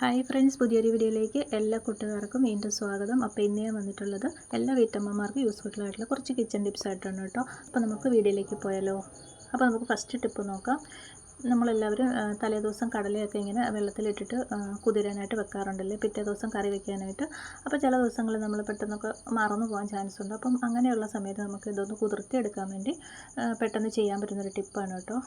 Hi friends പുതിയൊരു വീഡിയോയിലേക്ക് എല്ലാ കൂട്ടുകാർക്കും വീണ്ടും സ്വാഗതം. അപ്പോൾ ഇന്ന് ഞാൻ വന്നിട്ടുള്ളത് എല്ലാ വീട്ടമ്മമാർക്കും യൂസ്ഫുൾ ആയിട്ടുള്ള കുറച്ച് കിച്ചൺ ടിപ്സ് ആയിട്ടാണ് കേട്ടോ. അപ്പോൾ നമുക്ക് വീഡിയോയിലേക്ക് പോയാലോ? അപ്പോൾ നമുക്ക് ഫസ്റ്റ് ടിപ്പ് നോക്കാം. നമ്മളെല്ലാവരും തലേ തലേദിവസം കടലയൊക്കെ ഇങ്ങനെ വെള്ളത്തിലിട്ടിട്ട് കുതിരാനായിട്ട് വെക്കാറുണ്ടല്ലേ? പിറ്റേ ദിവസം കറി വെക്കാനായിട്ട്. അപ്പോൾ ചില ദിവസങ്ങളിൽ നമ്മൾ പെട്ടെന്നൊക്കെ മറന്നു പോകാൻ ചാൻസ് ഉണ്ട്. അപ്പം അങ്ങനെയുള്ള സമയത്ത് നമുക്ക് ഇതൊന്ന് കുതിർത്തി എടുക്കാൻ വേണ്ടി പെട്ടെന്ന് ചെയ്യാൻ പറ്റുന്നൊരു ടിപ്പാണ് കേട്ടോ.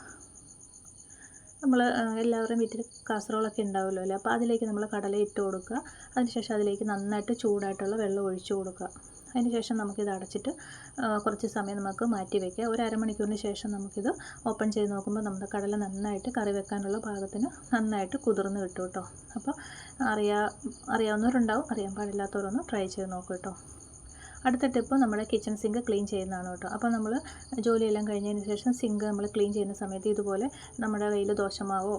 നമ്മൾ എല്ലാവരുടെയും വീട്ടിൽ കാസറോളൊക്കെ ഉണ്ടാവുമല്ലോ അല്ലേ? അപ്പോൾ അതിലേക്ക് നമ്മൾ കടല ഇട്ട് കൊടുക്കുക. അതിനുശേഷം അതിലേക്ക് നന്നായിട്ട് ചൂടായിട്ടുള്ള വെള്ളം ഒഴിച്ചു കൊടുക്കുക. അതിനുശേഷം നമുക്കിത് അടച്ചിട്ട് കുറച്ച് സമയം നമുക്ക് മാറ്റി വയ്ക്കുക ഒരു അരമണിക്കൂറിന് ശേഷം നമുക്കിത് ഓപ്പൺ ചെയ്ത് നോക്കുമ്പോൾ നമ്മുടെ കടല നന്നായിട്ട് കറി വെക്കാനുള്ള പാകത്തിന് നന്നായിട്ട് കുതിർന്ന് കിട്ടും കേട്ടോ. അപ്പോൾ അറിയാ അറിയാവുന്നവരുണ്ടാവും അറിയാൻ പാടില്ലാത്തവരൊന്ന് ട്രൈ ചെയ്ത് നോക്കൂ കേട്ടോ. അടുത്ത ടിപ്പ് നമ്മൾ കിച്ചൺ സിങ്ക് ക്ലീൻ ചെയ്യുന്നതാണ് കേട്ടോ. അപ്പോൾ നമ്മൾ ജോലിയെല്ലാം കഴിഞ്ഞതിന് ശേഷം സിങ്ക് നമ്മൾ ക്ലീൻ ചെയ്യുന്ന സമയത്ത് ഇതുപോലെ നമ്മുടെ കയ്യിൽ ദോശമാവോ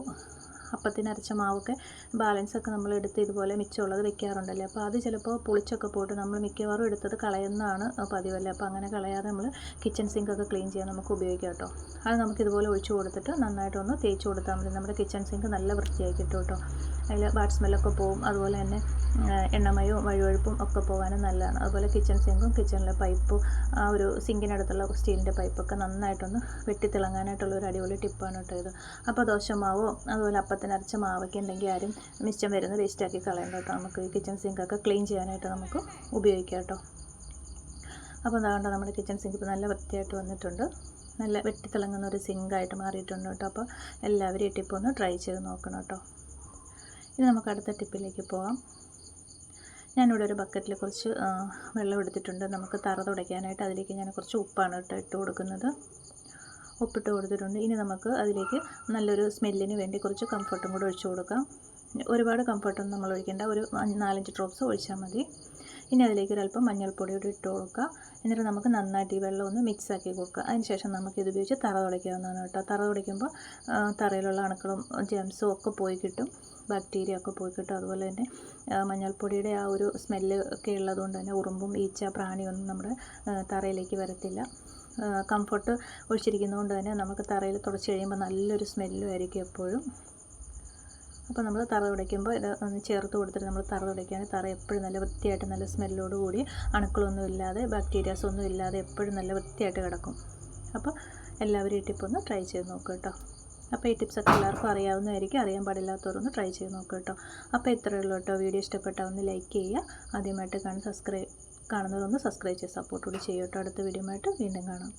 അപ്പത്തിന് അരച്ച മാവൊക്കെ ബാലൻസൊക്കെ നമ്മൾ എടുത്ത് ഇതുപോലെ മിച്ചമുള്ളത് വെക്കാറുണ്ടല്ലേ. അപ്പോൾ അത് ചിലപ്പോൾ പുളിച്ചൊക്കെ പോയിട്ട് നമ്മൾ മിക്കവാറും എടുത്തത് കളയുന്നതാണ് പതിവല്ലേ. അപ്പോൾ അങ്ങനെ കളയാതെ നമ്മൾ കിച്ചൺ സിങ്കൊക്കെ ക്ലീൻ ചെയ്യാൻ നമുക്ക് ഉപയോഗിക്കാം കേട്ടോ. അത് നമുക്ക് ഇതുപോലെ ഒഴിച്ചു കൊടുത്തിട്ട് നന്നായിട്ടൊന്ന് തേച്ച് കൊടുത്താൽ മതി. നമ്മുടെ കിച്ചൺ സിങ്ക് നല്ല വൃത്തിയായി കിട്ടും കേട്ടോ. അതിൽ ബാഡ് സ്മെല്ലൊക്കെ പോവും. അതുപോലെ തന്നെ എണ്ണമയവും വഴുവഴുപ്പും ഒക്കെ പോകാനും നല്ലതാണ്. അതുപോലെ കിച്ചൺ സിങ്കും കിച്ചണിലെ പൈപ്പും ആ ഒരു സിങ്കിനടുത്തുള്ള സ്റ്റീലിന്റെ പൈപ്പൊക്കെ നന്നായിട്ടൊന്ന് വെട്ടിത്തിളങ്ങാനായിട്ടുള്ള ഒരു അടിപൊളി ടിപ്പാണ് കേട്ടോ ഇത്. അപ്പോൾ ദോശമാവോ അതുപോലെ അപ്പത്തിന് അരച്ച മാവൊക്കെ ഉണ്ടെങ്കിൽ ആരും മിച്ചം വരുന്ന വേസ്റ്റാക്കി കളയണ്ട കേട്ടോ. നമുക്ക് കിച്ചൺ സിങ്കൊക്കെ ക്ലീൻ ചെയ്യാനായിട്ട് നമുക്ക് ഉപയോഗിക്കാം കേട്ടോ. അപ്പോൾ അതുകൊണ്ട് നമ്മുടെ കിച്ചൺ സിങ്ക് ഇപ്പോൾ നല്ല വൃത്തിയായിട്ട് വന്നിട്ടുണ്ട്. നല്ല വെട്ടിത്തിളങ്ങുന്ന ഒരു സിങ്കായിട്ട് മാറിയിട്ടുണ്ട് കേട്ടോ. അപ്പോൾ എല്ലാവരും ഈ ടിപ്പ് ഒന്ന് ട്രൈ ചെയ്ത് നോക്കണം കേട്ടോ. ഇനി നമുക്ക് അടുത്ത ടിപ്പിലേക്ക് പോവാം. ഞാനിവിടെ ഒരു ബക്കറ്റിൽ കുറച്ച് വെള്ളം എടുത്തിട്ടുണ്ട്. നമുക്ക് തറ തുടയ്ക്കാനായിട്ട് അതിലേക്ക് ഞാൻ കുറച്ച് ഉപ്പാണ് കേട്ടോ ഇട്ട് കൊടുക്കുന്നത്. ഉപ്പിട്ട് കൊടുത്തിട്ടുണ്ട്. ഇനി നമുക്ക് അതിലേക്ക് നല്ലൊരു സ്മെല്ലിന് വേണ്ടി കുറച്ച് കംഫർട്ടും കൂടെ ഒഴിച്ചു കൊടുക്കാം. ഒരുപാട് കംഫർട്ടൊന്നും നമ്മൾ ഒഴിക്കേണ്ട. ഒരു നാലഞ്ച് ഡ്രോപ്സ് ഒഴിച്ചാൽ മതി. ഇനി അതിലേക്ക് ഒരല്പം മഞ്ഞൾപ്പൊടി കൂടി ഇട്ട് കൊടുക്കുക. എന്നിട്ട് നമുക്ക് നന്നായിട്ട് ഈ വെള്ളം ഒന്ന് മിക്സ് ആക്കി കൊടുക്കുക. അതിന് ശേഷം നമുക്ക് ഇത് ഉപയോഗിച്ച് തറ തുടയ്ക്കാവുന്നതാണ് കേട്ടോ. തറ തുടയ്ക്കുമ്പോൾ തറയിലുള്ള അണുക്കളും ജെംസും ഒക്കെ പോയി കിട്ടും. ബാക്ടീരിയ ഒക്കെ പോയി കിട്ടും. അതുപോലെ തന്നെ മഞ്ഞൾപ്പൊടിയുടെ ആ ഒരു സ്മെല്ല് ഒക്കെ ഉള്ളതുകൊണ്ട് തന്നെ ഉറുമ്പും ഈച്ച പ്രാണിയൊന്നും നമ്മുടെ തറയിലേക്ക് വരത്തില്ല. കംഫർട്ട് ഒഴിച്ചിരിക്കുന്നതുകൊണ്ട് തന്നെ നമുക്ക് തറയിൽ തുടച്ച് കഴിയുമ്പോൾ നല്ലൊരു സ്മെല്ലും ആയിരിക്കും എപ്പോഴും. അപ്പോൾ നമ്മൾ തറ തുടയ്ക്കുമ്പോൾ ഇത് ഒന്ന് ചേർത്ത് കൊടുത്തിട്ട് നമ്മൾ തറ തുടയ്ക്കുകയാണെങ്കിൽ തറ എപ്പോഴും നല്ല വൃത്തിയായിട്ട് നല്ല സ്മെല്ലോട് കൂടി അണുക്കളൊന്നും ഇല്ലാതെ ബാക്ടീരിയാസ് ഒന്നും ഇല്ലാതെ എപ്പോഴും നല്ല വൃത്തിയായിട്ട് കിടക്കും. അപ്പോൾ എല്ലാവരും ഇട്ടിപ്പോൾ ഒന്ന് ട്രൈ ചെയ്ത് നോക്കുക കേട്ടോ. അപ്പോൾ ഈ ടിപ്സൊക്കെ എല്ലാവർക്കും അറിയാവുന്നതായിരിക്കും. അറിയാൻ പാടില്ലാത്തവരൊന്ന് ട്രൈ ചെയ്ത് നോക്കുക കേട്ടോ. അപ്പോൾ ഇത്രയേ ഉള്ളൂ കേട്ടോ വീഡിയോ. ഇഷ്ടപ്പെട്ടാൽ ഒന്ന് ലൈക്ക് ചെയ്യുക. ആദ്യമായിട്ട് കാണുന്ന സബ്സ്ക്രൈബ് കാണുന്നവരൊന്ന് സബ്സ്ക്രൈബ് ചെയ്ത് സപ്പോർട്ട് കൂടി ചെയ്യും കേട്ടോ. അടുത്ത വീഡിയോ ആയിട്ട് വീണ്ടും കാണാം.